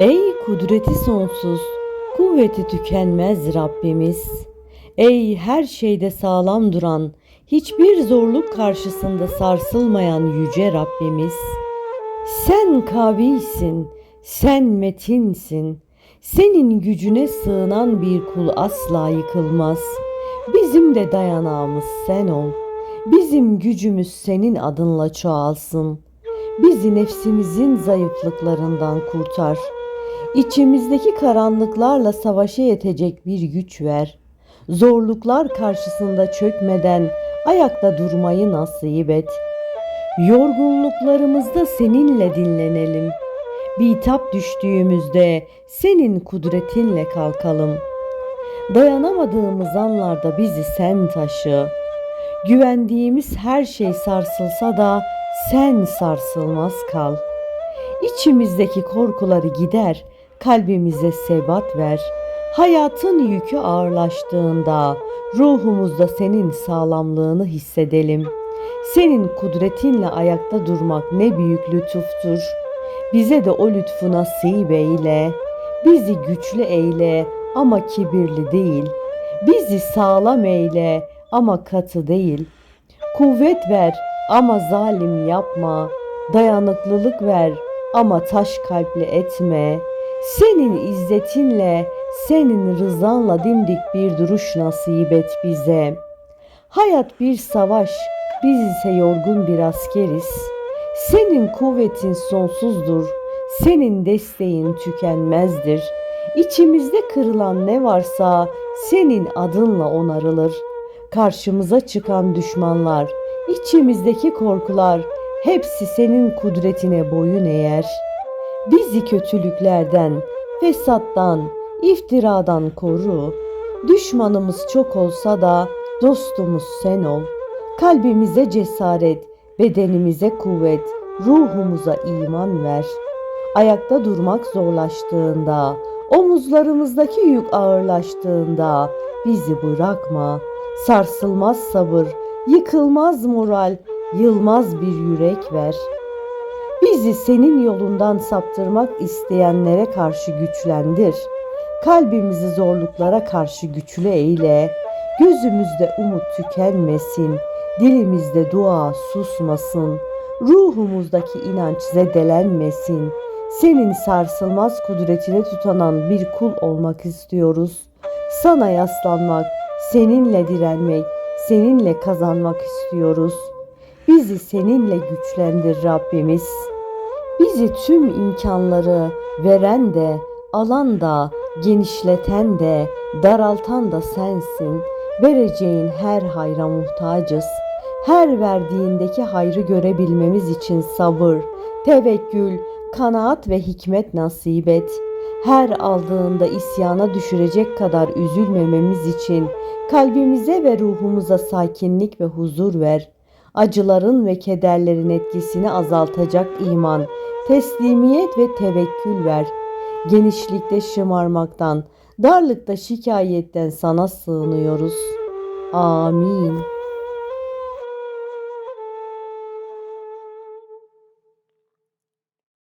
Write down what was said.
Ey kudreti sonsuz, kuvveti tükenmez Rabbimiz. Ey her şeyde sağlam duran, hiçbir zorluk karşısında sarsılmayan yüce Rabbimiz. Sen kavisin, sen metinsin. Senin gücüne sığınan bir kul asla yıkılmaz. Bizim de dayanağımız sen ol. Bizim gücümüz senin adınla çoğalsın. Bizi nefsimizin zayıflıklarından kurtar. İçimizdeki karanlıklarla savaşa yetecek bir güç ver. Zorluklar karşısında çökmeden ayakta durmayı nasip et. Yorgunluklarımızda seninle dinlenelim. Bitap düştüğümüzde senin kudretinle kalkalım. Dayanamadığımız anlarda bizi sen taşı. Güvendiğimiz her şey sarsılsa da sen sarsılmaz kal. İçimizdeki korkuları gider, kalbimize sebat ver. Hayatın yükü ağırlaştığında ruhumuzda senin sağlamlığını hissedelim. Senin kudretinle ayakta durmak ne büyük lütuftur. Bize de o lütfu nasip eyle. Bizi güçlü eyle ama kibirli değil. Bizi sağlam eyle ama katı değil. Kuvvet ver ama zalim yapma. Dayanıklılık ver ama taş kalpli etme. Senin izzetinle, senin rızanla dimdik bir duruş nasip et bize. Hayat bir savaş, biz ise yorgun bir askeriz. Senin kuvvetin sonsuzdur, senin desteğin tükenmezdir. İçimizde kırılan ne varsa senin adınla onarılır. Karşımıza çıkan düşmanlar, içimizdeki korkular hepsi senin kudretine boyun eğer. Bizi kötülüklerden, fesattan, iftiradan koru. Düşmanımız çok olsa da dostumuz sen ol. Kalbimize cesaret, bedenimize kuvvet, ruhumuza iman ver. Ayakta durmak zorlaştığında, omuzlarımızdaki yük ağırlaştığında bizi bırakma. Sarsılmaz sabır, yıkılmaz moral, yılmaz bir yürek ver. Bizi senin yolundan saptırmak isteyenlere karşı güçlendir. Kalbimizi zorluklara karşı güçlü eyle. Gözümüzde umut tükenmesin. Dilimizde dua susmasın. Ruhumuzdaki inanç zedelenmesin. Senin sarsılmaz kudretine tutanan bir kul olmak istiyoruz. Sana yaslanmak, seninle direnmek, seninle kazanmak istiyoruz. Bizi seninle güçlendir Rabbimiz. Bizi tüm imkanları veren de, alan da, genişleten de, daraltan da sensin. Vereceğin her hayra muhtacız. Her verdiğindeki hayrı görebilmemiz için sabır, tevekkül, kanaat ve hikmet nasip et. Her aldığında isyana düşürecek kadar üzülmememiz için kalbimize ve ruhumuza sakinlik ve huzur ver. Acıların ve kederlerin etkisini azaltacak iman, teslimiyet ve tevekkül ver. Genişlikte şımarmaktan, darlıkta şikayetten sana sığınıyoruz. Amin.